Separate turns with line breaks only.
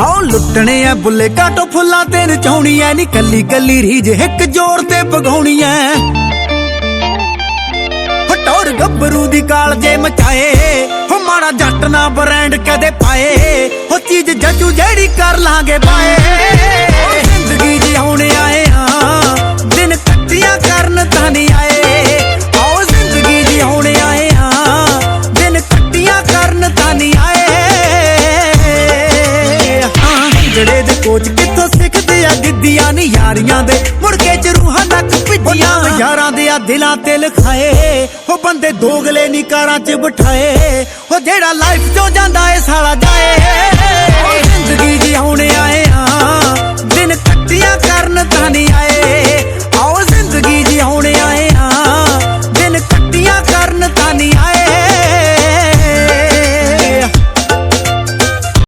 ਆਓ ਲੁੱਟਣੇ ਆ ਬੁੱਲੇ, ਕਾਟੋ ਫੁੱਲਾਂ ਤੇ ਨਚਾਉਣੀ ਐ, ਨੀ ਕੱਲੀ ਕੱਲੀ ਰੀਜ ਇੱਕ ਜੋੜ ਤੇ ਪਗਾਉਣੀ ਐ। ਹਟੌਰ ਗੱਭਰੂ ਦੀ ਕਾਲ ਜੇ ਮਚਾਏ, ਹੋ ਮਾੜਾ ਜੱਟ ਨਾ ਬ੍ਰਾਂਡ ਕਦੇ ਪਾਏ, ਹੋ ਚੀਜ਼ ਜੱਜੂ ਜਿਹੜੀ ਕਰ ਲਾਂਗੇ ਪਾਏ। ਤਗੜੇ ਦੇ ਕੋਚ ਕਿੱਥੋਂ ਸਿੱਖਦੇ ਆ ਗਿੱਧੀਆਂ ਨੀ ਯਾਰੀਆਂ ਦੇ? ਮੁੜ ਕੇ ਜਰੂਹਾਂ ਨੱਕ ਭਿੱਜੀਆਂ। ਯਾਰਾਂ ਦੇ ਆ ਦਿਲਾਂ ਤੇ ਲਖਾਏ। ਉਹ ਬੰਦੇ ਦੋਗਲੇ ਨੀ ਕਾਰਾਂ 'ਚ ਬਿਠਾਏ। ਉਹ ਜਿਹੜਾ ਲਾਈਫ 'ਚੋਂ ਜਾਂਦਾ ਏ ਸਾਲਾ ਜਾਏ। ਜ਼ਿੰਦਗੀ ਜਿਉਣ ਆਏ ਆ। ਦਿਨ ਕੱਟੀਆਂ ਕਰਨ ਤਾਂ ਨਹੀਂ ਆਏ।